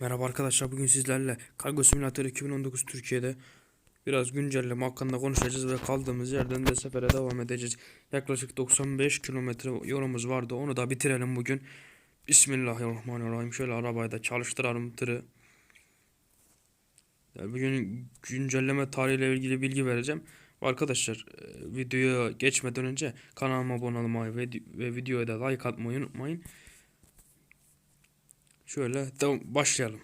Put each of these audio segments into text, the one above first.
Merhaba arkadaşlar bugün sizlerle Kargo Simülatör 2019 Türkiye'de biraz güncelleme hakkında konuşacağız ve kaldığımız yerden de sefere devam edeceğiz. Yaklaşık 95 kilometre yolumuz vardı onu da bitirelim bugün. Bismillahirrahmanirrahim şöyle arabayı da çalıştıralım tırı. Ya Bugün güncelleme tarihiyle ilgili bilgi vereceğim. Arkadaşlar e, videoya geçmeden önce kanalıma abone olmayı ve videoya da like atmayı unutmayın. Şöyle devam, başlayalım.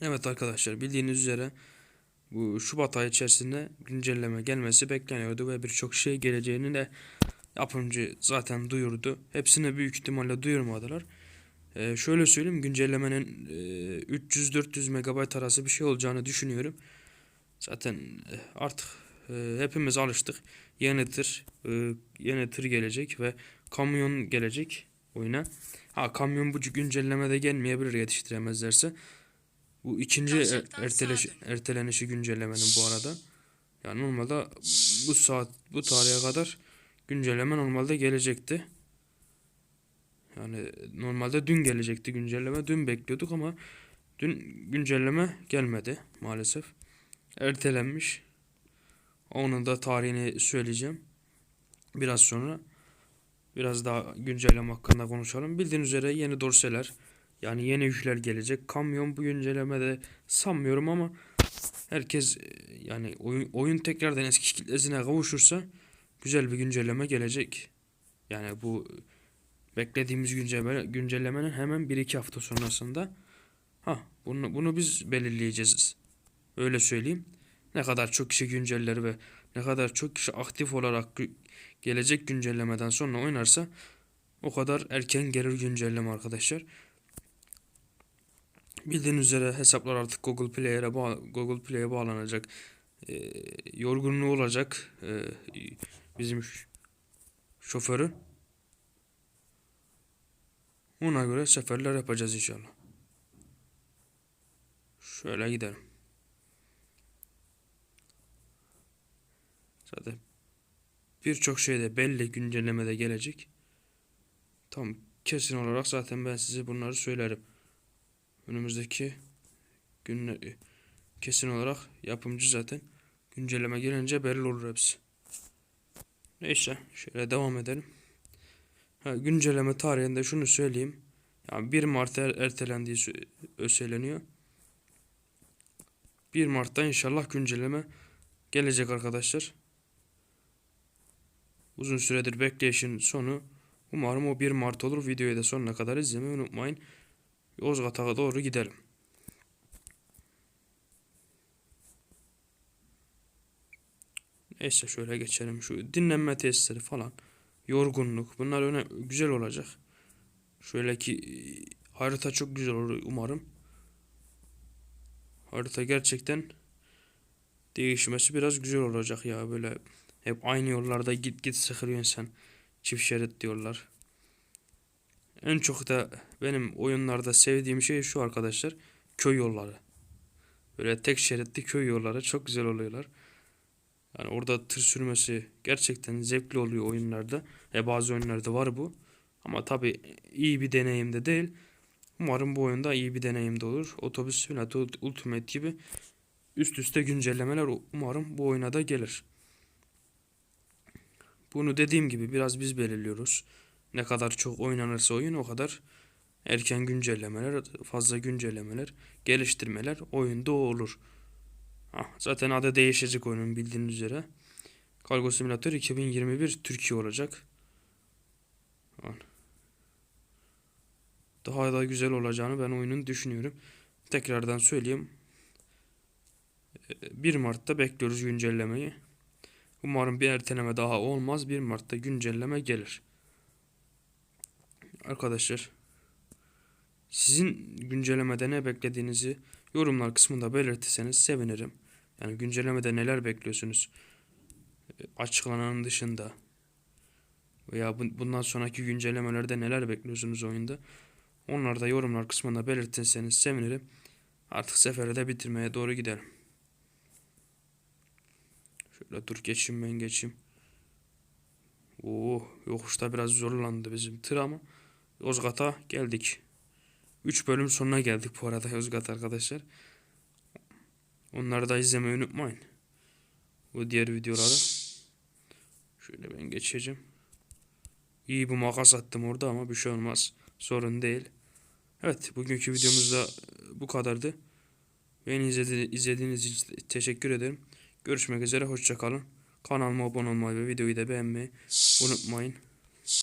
Evet arkadaşlar bildiğiniz üzere bu Şubat ayı içerisinde güncelleme gelmesi bekleniyordu ve birçok şey geleceğini de yapımcı zaten duyurdu. Hepsini büyük ihtimalle duyurmadılar. Ee, şöyle söyleyeyim güncellemenin e, 300-400 MB arası bir şey olacağını düşünüyorum. Zaten e, artık e, hepimiz alıştık. Yeni tır, e, yeni tır gelecek ve kamyon gelecek oyuna. Ha kamyon bu güncellemede gelmeyebilir yetiştiremezlerse. Bu ikinci er, erteleş, ertelenişi güncellemenin bu arada. Yani normalde bu saat bu tarihe kadar güncelleme normalde gelecekti. Yani normalde dün gelecekti güncelleme. Dün bekliyorduk ama dün güncelleme gelmedi maalesef. Ertelenmiş. Onun da tarihini söyleyeceğim. Biraz sonra. Biraz daha güncelleme hakkında konuşalım. Bildiğiniz üzere yeni dorseler yani yeni yükler gelecek. Kamyon bu güncellemede sanmıyorum ama herkes e, yani oyun, oyun tekrardan eski kitlesine kavuşursa güzel bir güncelleme gelecek. Yani bu beklediğimiz güncelleme, güncellemenin hemen 1-2 hafta sonrasında ha bunu, bunu biz belirleyeceğiz. Öyle söyleyeyim. Ne kadar çok kişi günceller ve ne kadar çok kişi aktif olarak gelecek güncellemeden sonra oynarsa o kadar erken gelir güncelleme arkadaşlar. Bildiğiniz üzere hesaplar artık Google Play'e bağ Google Play'e bağlanacak. Ee, yorgunluğu olacak ee, bizim ş- şoförün. Ona göre seferler yapacağız inşallah. Şöyle gidelim. Zaten birçok şey de belli güncellemede gelecek. Tam kesin olarak zaten ben size bunları söylerim. Önümüzdeki günler kesin olarak yapımcı zaten güncelleme gelince belli olur hepsi. Neyse şöyle devam edelim. Ha, güncelleme tarihinde şunu söyleyeyim. Yani 1 Mart er- ertelendiği sö- söyleniyor. 1 Mart'ta inşallah güncelleme gelecek arkadaşlar. Uzun süredir bekleyişin sonu umarım o 1 Mart olur. Videoyu da sonuna kadar izlemeyi unutmayın. Yozgat'a doğru gidelim. Neyse şöyle geçelim. Şu dinlenme tesisleri falan. Yorgunluk. Bunlar öne güzel olacak. Şöyle ki harita çok güzel olur umarım. Harita gerçekten değişmesi biraz güzel olacak ya böyle hep aynı yollarda git git sıkılıyorsun sen. Çift şerit diyorlar. En çok da benim oyunlarda sevdiğim şey şu arkadaşlar. Köy yolları. Böyle tek şeritli köy yolları çok güzel oluyorlar. Yani orada tır sürmesi gerçekten zevkli oluyor oyunlarda. E bazı oyunlarda var bu. Ama tabi iyi bir deneyim de değil. Umarım bu oyunda iyi bir deneyim de olur. Otobüs Simulator Ultimate gibi üst üste güncellemeler umarım bu oyuna da gelir. Bunu dediğim gibi biraz biz belirliyoruz. Ne kadar çok oynanırsa oyun o kadar erken güncellemeler, fazla güncellemeler, geliştirmeler oyunda olur. Ah, zaten adı değişecek oyunun bildiğiniz üzere. Kargo Simulator 2021 Türkiye olacak. Daha da güzel olacağını ben oyunun düşünüyorum. Tekrardan söyleyeyim. Ee, 1 Mart'ta bekliyoruz güncellemeyi. Umarım bir erteleme daha olmaz. 1 Mart'ta güncelleme gelir. Arkadaşlar sizin güncellemede ne beklediğinizi yorumlar kısmında belirtirseniz sevinirim. Yani güncellemede neler bekliyorsunuz? E, Açıklananın dışında veya bu- bundan sonraki güncellemelerde neler bekliyorsunuz oyunda? Onları da yorumlar kısmında belirtirseniz sevinirim. Artık seferi de bitirmeye doğru gidelim. Şöyle dur geçeyim ben geçeyim. Oo, yokuşta biraz zorlandı bizim tır ama Yozgat'a geldik. 3 bölüm sonuna geldik bu arada Yozgat arkadaşlar. Onları da izlemeyi unutmayın. Bu diğer videoları. Şöyle ben geçeceğim. İyi bu makas attım orada ama bir şey olmaz. Sorun değil. Evet bugünkü videomuz da bu kadardı. Beni izledi- izlediğiniz için teşekkür ederim. Görüşmek üzere hoşça kalın. Kanalıma abone olmayı ve videoyu da beğenmeyi unutmayın.